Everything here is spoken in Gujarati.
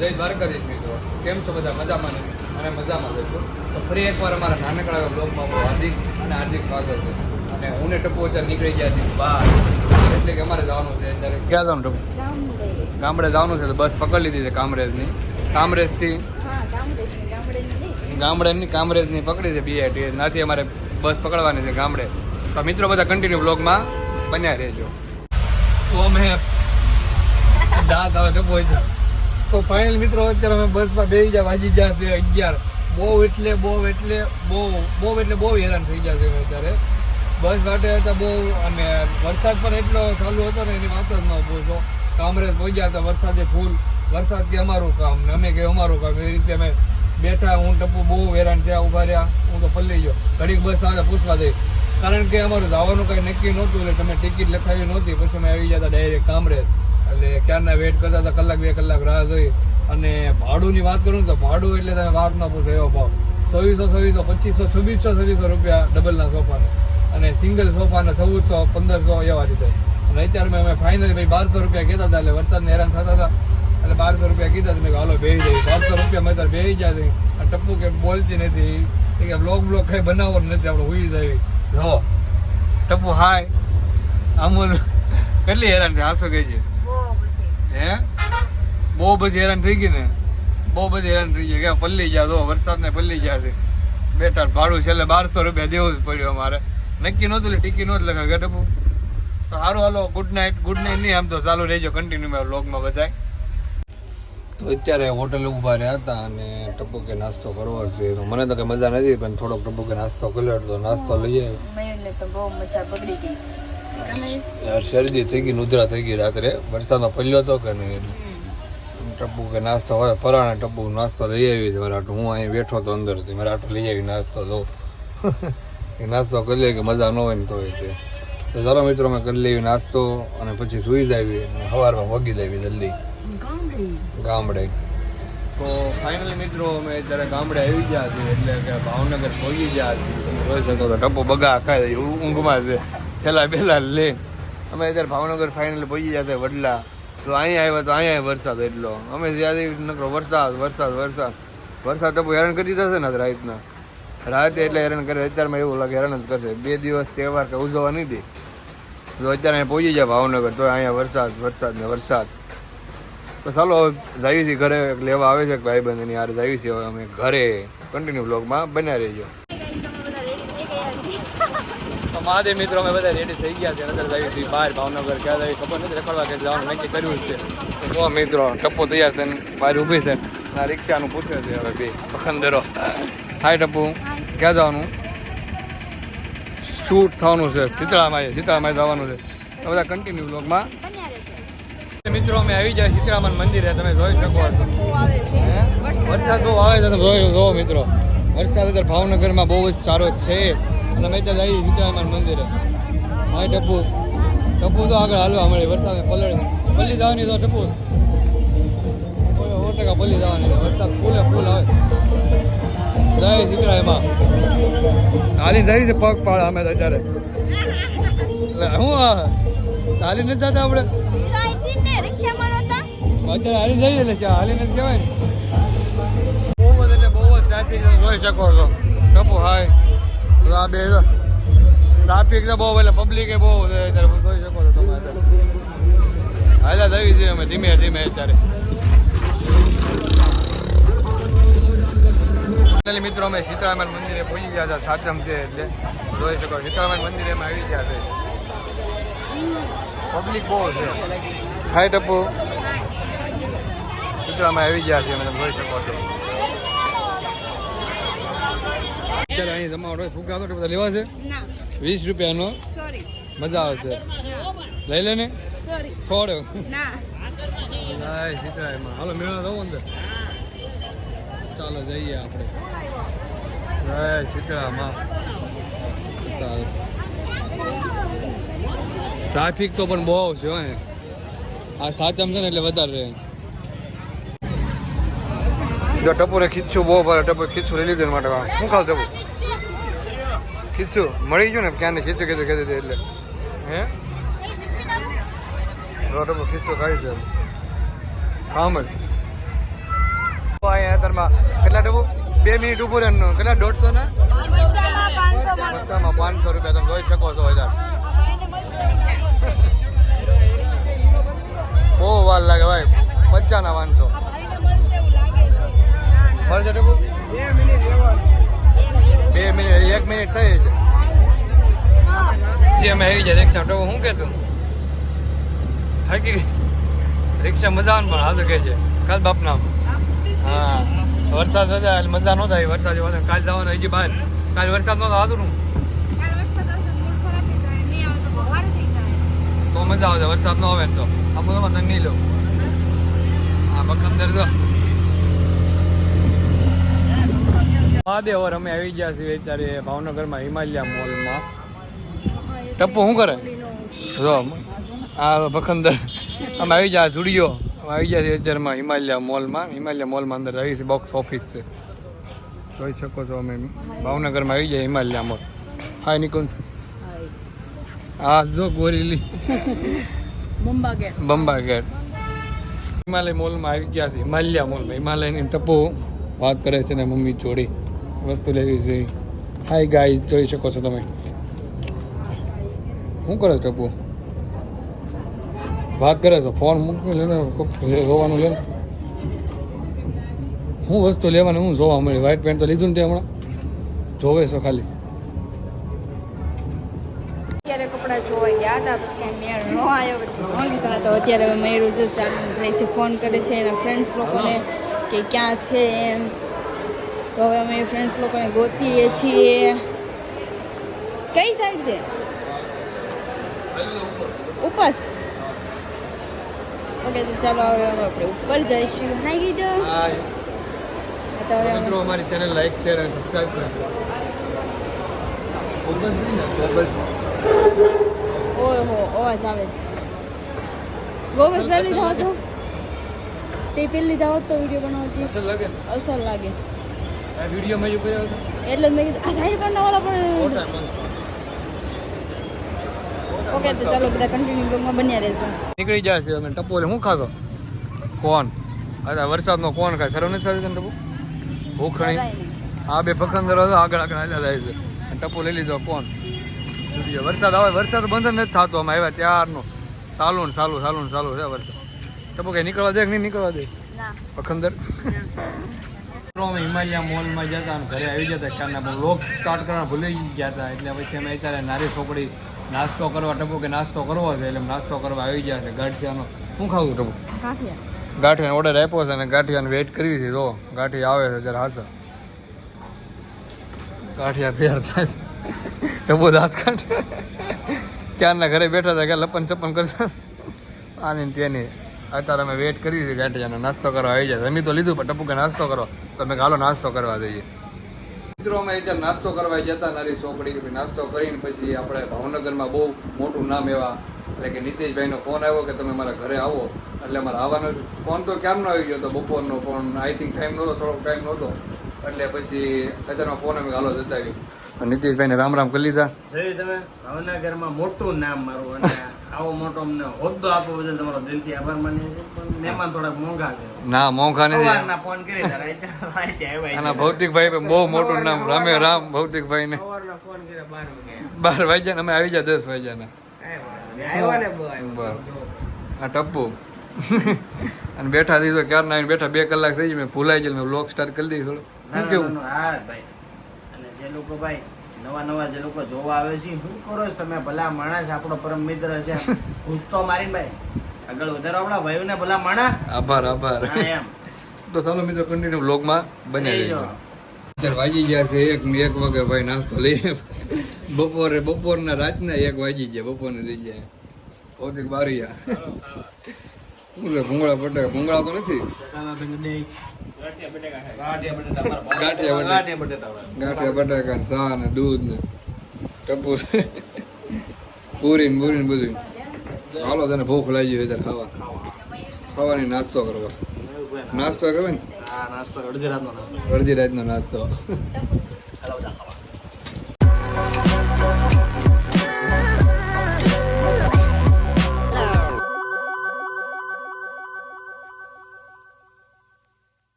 જય દ્વારકાધીશ મિત્રો. કેમ છો બધા? મજામાં ને? અને મજામાં રહેશો તો ફરી એકવાર અમારા નાનકડા બ્લોગમાં બહુ હાર્દિક અને હાર્દિક સ્વાગત છે. અને હું ને ટપ્પુ અત્યારે નીકળી ગયા છીએ બહાર. એટલે કે અમારે જવાનું છે અત્યારે. ક્યાં જવાનું ટપુ? ગામડે ગામડે જવાનું છે તો બસ પકડી લીધી છે કામરેજની. કામરેજથી? હા ગામડે છે ગામડે નહીં. ગામડેની કામરેજની પકડી છે બીઆઈટી નાથી અમારે બસ પકડવાની છે ગામડે. તો મિત્રો બધા કન્ટિન્યુ બ્લોગમાં બન્યા રહેજો. તો અમે દાંત આવે તો પહોંચે તો ફાઇનલ મિત્રો, અત્યારે અમે બસમાં બેસી ગયા, વાગી જ્યાં છે અગિયાર. બહુ એટલે બહુ એટલે, બહુ બહુ એટલે બહુ હેરાન થઈ ગયા છે અમે અત્યારે. બસ માટે હતા બહુ, અને વરસાદ પણ એટલો ચાલુ હતો ને, એની વાત જ ન પૂછો. કામરેજ પહોંચ્યા હતા વરસાદે ફૂલ. વરસાદ કે અમારું કામ ને અમે કે અમારું કામ. એ રીતે અમે બેઠા, હું ટપુ બહુ હેરાન થયા ઊભા રહ્યા. હું તો પલ્લી ગયો. ઘડીક બસ આવે, પૂછવા દઈ કારણ કે અમારું જવાનું કંઈ નક્કી નહોતું, એટલે તમે ટિકિટ લખાવી નહોતી. પછી અમે આવી જતા ડાયરેક્ટ કામરેજ. એટલે ક્યારના વેઇટ કરતા હતા, કલાક બે કલાક રાહ જોઈ. અને ભાડુંની વાત કરું તો ભાડું એટલે તમે વાત ના પૂછો, એવો ભાવ. છવ્વીસો છવ્વીસો, પચીસો, છવ્વીસો છવ્વીસો રૂપિયા ડબલના સોફાના. અને સિંગલ સોફાના ચૌદસો, પંદરસો એવા રીતે અને અત્યારે મેં અમે ફાઇનલી ભાઈ બારસો રૂપિયા કહેતા હતા, એટલે વરસાદને હેરાન થતા હતા. એટલે બારસો રૂપિયા કીધા તમે હાલો બે જઈ બારસો રૂપિયા મેં ત્યારે બેસી જાય અને ટપ્પુ કે બોલતી નથી. એ કે બ્લોગ બ્લોગ કઈ બનાવો નથી, આપણે હુઈ જાય જો, ટપ્પુ હાય અમુલ કેટલી હેરાન છે, હાસો કહે છે હે? બહુ બધી હેરાન થઈ ગઈ ને? બહુ બધી હેરાન થઈ ગઈ. કે પલ્લી ગયા તો વરસાદને પલ્લી ગયા છે. બેટા ભાડું છેલ્લે બારસો રૂપિયા દેવું જ પડ્યું અમારે. નક્કી નહોતું ટિકિટ નહોતું લખાવ કે તો સારું હાલો ગુડ નાઇટ ગુડ નાઇટ નહીં, આમ તો ચાલુ રહેજો કન્ટિન્યુ મારા વ્લોગમાં બધાય. તો અત્યારે હોટલ ઊભા રહ્યા હતા અને ટપુકે નાસ્તો કરવો છે. તો મને તો કઈ મજા નથી પણ થોડોક ટપુકે નાસ્તો કર્યો તો નાસ્તો લઈએ મયુરને તો બહુ મજા બગડી ગઈ યાર શરદી થઈ ગઈ નુધરા થઈ ગઈ રાત્રે. વરસાદનો પડ્યો હતો કે નહીં? ટપુ કે નાસ્તો હોય પરાણે ટપુ નાસ્તો લઈ આવી છે. મારા. હું અહીં બેઠો તો અંદરથી. મારા હાટુ લઈ આવી નાસ્તો દો એ નાસ્તો કરી લઈએ કે મજા ન હોય ને તો તે. તો ચાલો મિત્રો અમે કરી લેવી નાસ્તો અને પછી સુઈ જાવી અને સવારમાં વગી જાવી જલ્દી. ગામડે. ગામડે. તો ફાઇનલી મિત્રો અમે અત્યારે ગામડે આવી ગયા છીએ એટલે કે ભાવનગર પહોંચી ગયા છીએ. જોઈ શકો તો ટપો બગા ખાય ઊંઘમાં છે. છેલ્લા પહેલા લે. અમે અત્યારે ભાવનગર ફાઇનલી પહોંચી ગયા છે વડલા. તો અહીંયા આવ્યા તો અહીંયા વરસાદ એટલો. અમે જ્યાંથી નકરો વરસાદ વરસાદ વરસાદ. વરસાદ ટપો હેરાન કરી દેશે ને રાતના? રાતે એટલે હેરાન કરે અત્યારમાં એવું લાગે હેરાન જ કરશે. બે દિવસ તહેવાર કે ઉજવવા નહીં દે. તો અત્યારે અહીંયા પહોંચી જાય ભાવનગર તો અહીંયા વરસાદ વરસાદ ને વરસાદ. તો ચાલો જઈએ છીએ ઘરે લેવા આવે છે ભાઈ બંધની યાર જાય છીએ હવે અમે ઘરે કન્ટિન્યુ બ્લોગમાં બન્યા રહેજો. મહાદેવ મિત્રો, અમે બધા રેડી થઈ ગયા છે. અંદર જાય છીએ બહાર, ભાવનગર, ક્યાં જાય ખબર નથી રખડવા કે જવાનું નક્કી કર્યું છે. તો મિત્રો, ટપ્પો તૈયાર થઈને બહાર ઊભી છે. આ રિક્ષાનું પૂછે છે હવે બે પખંદરો હાય ટપ્પુ. ક્યાં જવાનું? શૂટ થવાનું છે. શીતળામાં શીતળામાં જવાનું છે. બધા કન્ટિન્યુ બ્લોગમાં મિત્રો અમે આવી જાય સીતરામન મંદિરે તમે જોઈ શકો? વરસાદ બહુ આવે છે. તમે જોઈ મિત્રો. વરસાદ અત્યારે ભાવનગરમાં બહુ જ સારો છે. અને અમે ત્યાં જઈએ સીતરામન મંદિરે. હા ટપુ. ટપુ તો આગળ હાલવા મળે વરસાદ પલળી પલ્લી જવાની તો ટપુ. સો ટકા પલ્લી જવાની વરસાદ ફૂલે ફૂલ આવે. જય સીતરાયમાં હાલી જઈ છે પગ પાડ અમે અત્યારે. શું હાલી નથી જતા આપણે. અત્યારે હાલી જઈએ એટલે ક્યાં હાલી નથી કહેવાય ને. બહુ જ એટલે બહુ જ ટ્રાફિક જોઈ શકો છો. ટપુ હાય. તો આ બે ટ્રાફિક તો બહુ એટલે પબ્લિક એ બહુ અત્યારે જોઈ શકો છો તમે હાલા જવી છે અમે ધીમે ધીમે અત્યારે. ફાઇનલી મિત્રો અમે સીતારામન મંદિરે પહોંચી ગયા હતા સાતમ છે એટલે. જોઈ શકો સીતારામન મંદિરે અમે આવી ગયા છે. પબ્લિક બહુ છે. હાય ટપુ. સીતારામન આવી ગયા છે તમે જોઈ શકો છો. અત્યારે અહીં હોય ફૂગા તો બધા લેવા છે? વીસ રૂપિયાનો. મજા આવશે લઈ લે ને. થોડો. હાલો મેળા જવું અંદર. ચાલો જઈએ આપણે. જય સીતારામમાં. ટ્રાફિક તો પણ બહુ છે. આ સાચમ છે ને એટલે વધારે રહે. જો ટપુરે ખીચું બહુ ભારે ટપુ ખીચું લઈ માટે. શું ખાવ ટપુ? ખીચું મળી ગયું ને? ક્યાં ને ખીચું કીધું કીધું એટલે. હે? જો ટપુ ખીચું ખાઈ છે. ખામ જ અત્યારમાં કેટલા ટપુ? બે મિનિટ ઉભું રહેવાનું. કેટલા? દોઢસો ને? પચાસમાં પાંચસો રૂપિયા. તમે જોઈ શકો છો હજાર બહુ વાર લાગે ભાઈ. પચાસના પાંચસો. બે મિનિટ એક મિનિટ થઈ છે. જે અમે આવી જાય રિક્ષા તો શું કહેતું થાકી ગઈ. રિક્ષા મજા આવે પણ હાજર કહે છે. કાલ બાપના હા. વરસાદ વધારે એટલે મજા ન થાય વરસાદ વધારે કાલ જવાનું હજી બહાર કાલ વરસાદ નહોતો આવતું ને. તો મજા આવે વરસાદ ન આવે ને તો. આ બધો નહીં લો આ બખંદર તો મહાદેવ અમે આવી ગયા છીએ અત્યારે ભાવનગરમાં હિમાલયા મોલમાં. ટપ્પુ શું કરે? જો આ ભખંદર. અમે આવી ગયા સ્ટુડિયો અમે આવી ગયા છીએ અત્યારમાં હિમાલયા મોલમાં. હિમાલયા મોલમાં અંદર આવી છે બોક્સ ઓફિસ છે. જોઈ શકો છો અમે. ભાવનગરમાં આવી ગયા હિમાલયા મોલ. હાય નિકુંજ હા જો ગોરીલી બંબા ગેટ. હિમાલય મોલમાં આવી ગયા છે હિમાલયા મોલમાં. હિમાલયની ટપ્પુ વાત કરે છે ને મમ્મી જોડી. વસ્તુ લેવી છે. હાય ગાય જોઈ શકો છો તમે. શું કરો છો ટપુ? વાત કરે છો ફોન મૂકી લે જોવાનું લે હું વસ્તુ લેવાની હું જોવા મળી વ્હાઈટ પેન્ટ તો લીધું ને તે હમણાં. જોવે છો ખાલી. અત્યારે કપડાં જોવા ગયા હતા પછી મેળ ન આવ્યો પછી ન લીધા તો અત્યારે મેળું જો ચાલુ થાય છે. ફોન કરે છે એના ફ્રેન્ડ્સ લોકોને કે ક્યાં છે એમ. તો હવે અમે ફ્રેન્ડ્સ લોકોને ગોતીએ છીએ. કઈ સાઈડ છે? ઉપર. ઓકે તો ચાલો હવે આપણે ઉપર જઈશું. ગીડો હાય અમે મિત્રો અમારી ચેનલ લાઈક શેર અને સબસ્ક્રાઇબ કરો. ગોગલ છે ને? ગોગલ ઓહો અવાજ આવે બોગસ પહેલી લીધા તો તે લીધા હોત તો વીડિયો બનાવતી. અસર લાગે અસર લાગે. વીડિયો મેં કર્યો એટલે મેં કીધું આ સાઈડ પર વાળા પણ ઓકે તો ચાલો બધા કન્ટિન્યુ બ્લોગમાં બન્યા રહેજો. નીકળી છે અમે. ટપુ એટલે ખાધો? કોણ અરે વરસાદનો કોણ ખાય? સરવ નથી થતી તને ટપુ? ભૂખણી. આ બે પખંદર હતો આગળ આગળ હાલ્યા જાય છે. ટપો લઈ લીધો કોણ વરસાદ આવે વરસાદ બંધ નથી થતો અમે આવ્યા ત્યારનો. ચાલુ ને સાલું સાલું સાલું છે વરસાદ. ટપો કઈ નીકળવા દે કે નહીં નીકળવા દે? ના. પખંદર અમે હિમાલયા મોલમાં જતા અને ઘરે આવી જતા કારના પણ લોક સ્ટાર્ટ કરવા ભૂલી ગયા હતા. એટલે પછી અમે અત્યારે નારી છોકરી નાસ્તો કરવા ટપુ કે નાસ્તો કરવો છે? એટલે નાસ્તો કરવા આવી ગયા છે. ગાંઠિયાનો શું ખાવું ટપુ? ગાંઠિયાનો ઓર્ડર આપ્યો છે અને ગાંઠિયાને વેઇટ કરવી છે. જો ગાંઠિયા આવે છે જરા હાસર ગાંઠિયા તૈયાર થાય છે. ટપુ દાંત કાઢ. ક્યારના ઘરે બેઠા હતા કે લપન છપન કરતા આની તેની. અત્યારે અમે વેઇટ કરી છે ગાંઠિયાનો નાસ્તો કરવા આવી જાય જમી તો લીધું, પણ ટપુ કે નાસ્તો કરો? તો અમે હાલો, નાસ્તો કરવા જઈએ. મિત્રો, અમે અત્યારે નાસ્તો કરવા જતા નારી સોકડી નાસ્તો કરીને પછી આપણે ભાવનગરમાં બહુ મોટું નામ એવા, એટલે કે નીતિશભાઈનો ફોન આવ્યો કે તમે મારા ઘરે આવો. એટલે અમારે આવવાનો ફોન તો ક્યારનો આવી ગયો હતો બપોરનો ફોન આઈ થિંક ટાઈમ નહોતો, થોડોક ટાઈમ નહોતો. એટલે પછી અત્યારનો ફોન અમે હાલો જતા આવ્યો નીતિશભાઈને રામ રામ કરી લીધા. તમે ભાવનગરમાં મોટું નામ મારું આવો મોટો અમને હોદ્દો આપો બદલ તમારો દિલથી આભાર માનીએ છીએ. પણ મહેમાન થોડાક મોંઘા છે. ના મોંઘા નથી. સવારના ફોન કરી તારા આના ભૌતિકભાઈ બહુ મોટું નામ રામે રામ ભૌતિકભાઈને. સવારના ફોન કર્યા વાગ્યા. અમે આવી ને. બહુ આવ્યો બરાબર. આ ટપ્પુ. અને બેઠા દીધો ક્યારના આવીને બેઠા બે કલાક થઈ ગઈ મેં ભૂલાઈ ગયેલું મેં બ્લોગ સ્ટાર્ટ કરી દીધું થોડું. શું કેવું? હા ભાઈ. અને જે લોકો ભાઈ નવા નવા જે લોકો જોવા આવે છે શું કરો છો તમે ભલા માણસ આપણો પરમ મિત્ર છે. પૂછતો મારી ભાઈ. આગળ વધારો આપણા ભાઈઓને ભલા માણસ આભાર આભાર. એમ. તો ચાલો મિત્રો કન્ટિન્યુ બ્લોગમાં બન્યા રહેજો. અત્યારે વાગી ગયા છે એક એક વાગે ભાઈ નાસ્તો લઈ બપોરે બપોરના રાતના એક વાગી ગયા બપોરને થઈ ગયા ભૌતિક બારિયા. શું છે ભૂંગળા બટાકા ભૂંગળા તો નથી ગાંઠિયા બટાકા. ગાંઠિયા બટાકા ને ચા ને દૂધ ને ટપુ પૂરી ને પૂરી ને બધું હાલો તને ભૂખ લાગી હોય ત્યારે ખાવા ખાવાની નાસ્તો કરવા નાસ્તો કહેવાય ને હા નાસ્તો અડધી રાતનો નાસ્તો